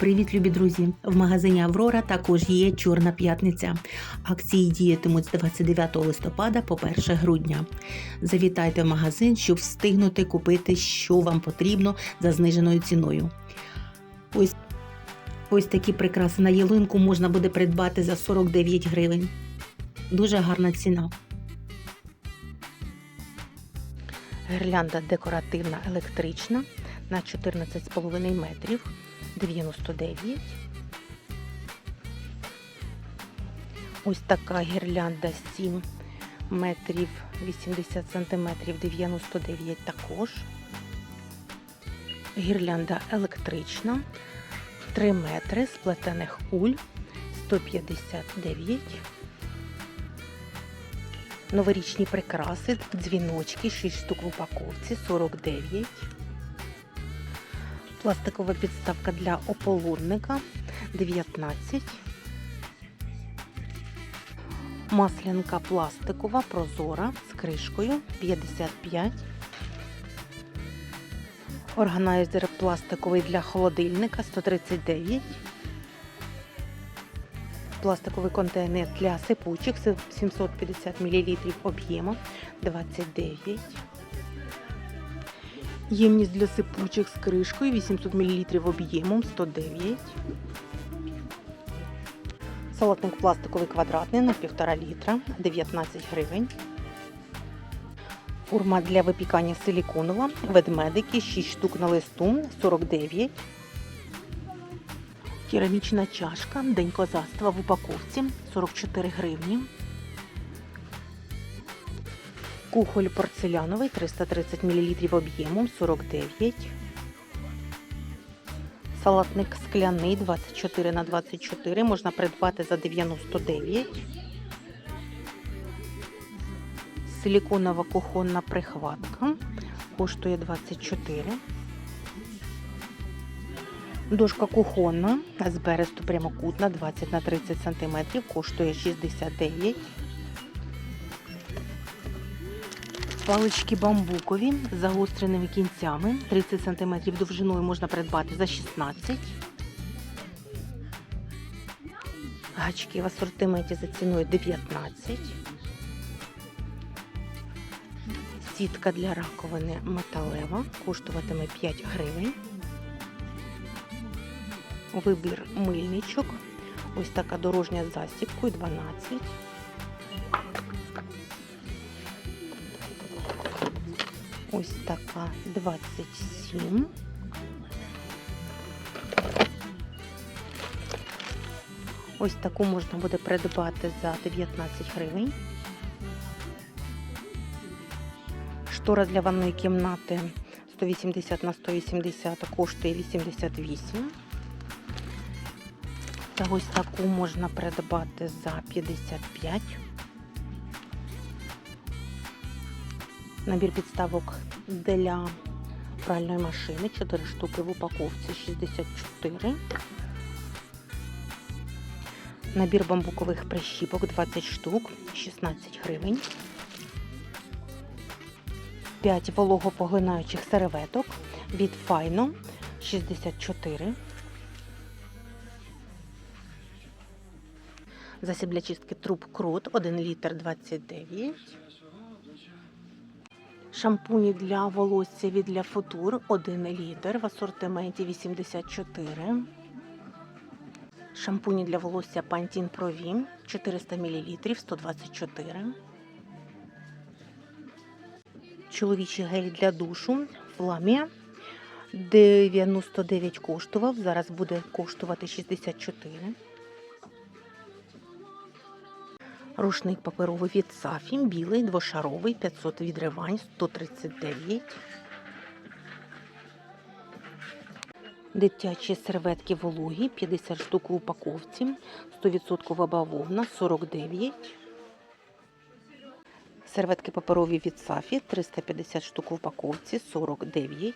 Привіт, любі друзі! В магазині Аврора також є Чорна п'ятниця. Акції діятимуть з 29 листопада по 1 грудня. Завітайте в магазин, щоб встигнути купити, що вам потрібно за зниженою ціною. Ось, ось такі прикраси на ялинку можна буде придбати за 49 гривень. Дуже гарна ціна. Гірлянда декоративна електрична на 14,5 метрів 99. Ось така гірлянда 7 метрів 80 сантиметрів 99 також. Гірлянда електрична 3 метри з плетених уль 159. Новорічні прикраси, дзвіночки, 6 штук в упаковці 49. Пластикова підставка для ополонника 19. Маслянка пластикова, прозора з кришкою 55. Органайзер пластиковий для холодильника 139. Пластиковий контейнер для сипучих 750 мл об'єму 29. Ємність для сипучих з кришкою 800 мл об'ємом 109. Салатник пластиковий квадратний на 1,5 літра 19 гривень. Форма для випікання силіконова. Ведмедики 6 штук на листу 49. Керамічна чашка День козацтва в упаковці 44 гривні. Кухоль порцеляновий 330 мл об'ємом 49. Салатник скляний 24 на 24 можна придбати за 99. Силіконова кухонна прихватка коштує 24. Дошка кухонна з бересту прямокутна 20 на 30 см коштує 69. Палички бамбукові з загостреними кінцями 30 см довжиною можна придбати за 16. Гачки в асортименті за ціною 19. Сітка для раковини металева коштуватиме 5 гривень. Вибір мильничок. Ось така дорожня з застіпкою 12. Ось така 27. Ось таку можна буде придбати за 19 гривень. Штора для ванної кімнати 180 на 180 коштує 88. Та ось таку можна придбати за 55. Набір підставок для пральної машини 4 штуки в упаковці 64. Набір бамбукових прищіпок 20 штук 16 гривень. 5 вологопоглинаючих серветок від Файно 64. Засіб для чистки труб крут 1 літр 29. Шампуні для волосся від для футур 1 літр в асортименті 84. Шампуні для волосся Pantene Pro Vim 400 мл 124. Чоловічий гель для душу Фламія 99 коштував. Зараз буде коштувати 64. Рушник паперовий від Сафі, білий, двошаровий, 500 відривань, 139. Дитячі серветки вологі, 50 штук в упаковці, 100% бавовна, 49. Серветки паперові від Сафі, 350 штук в упаковці, 49.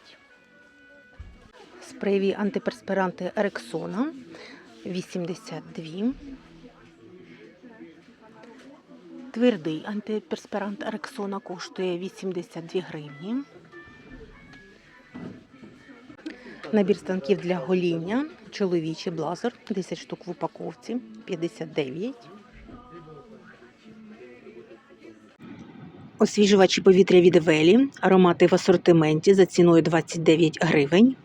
Спреєві антиперспиранти Рексона, 82. Твердий антиперспирант Рексона коштує 82 гривні. Набір станків для гоління, чоловічий блазер, 10 штук в упаковці, 59. Освіжувачі повітря від Велі, аромати в асортименті за ціною 29 гривень.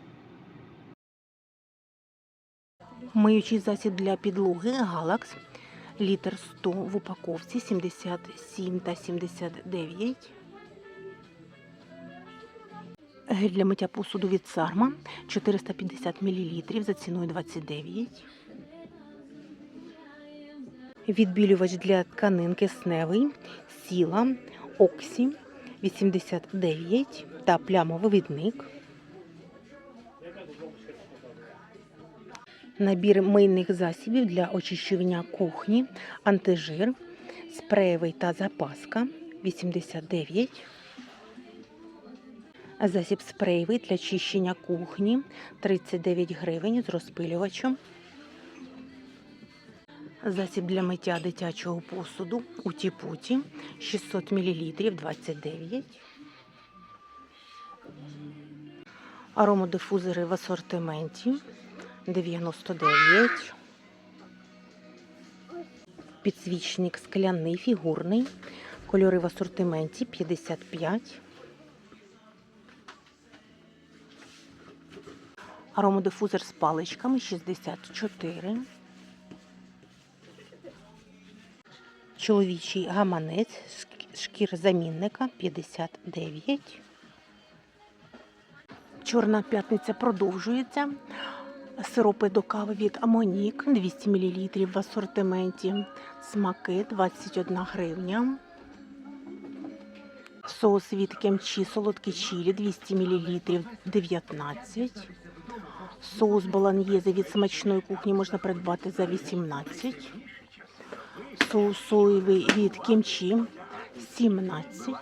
Миючий засіб для підлоги Галакс, літр 100 в упаковці, 77 та 79. Гель для миття посуду від Сарма 450 мл за ціною 29. Відбілювач для тканин кисневий Сіла Оксі 89 та плямовий відник. Набір мийних засобів для очищення кухні, антижир, спреєвий та запаска 89. Засіб спреєвий для чищення кухні 39 гривень з розпилювачем. Засіб для миття дитячого посуду у тіпуті 600 мл 29. Аромодифузори в асортименті 99. Підсвічник скляний фігурний. Кольори в асортименті 55. Аромодифузор з паличками 64. Чоловічий гаманець шкір замінника 59. Чорна п'ятниця продовжується. Сиропи до кави від Амонік 200 мл в асортименті. Смаки 21 гривня. Соус від кемчі солодкі чилі 200 мл 19. Соус болоньєзе від смачної кухні можна придбати за 18. Соус соєвий від кімчі 17.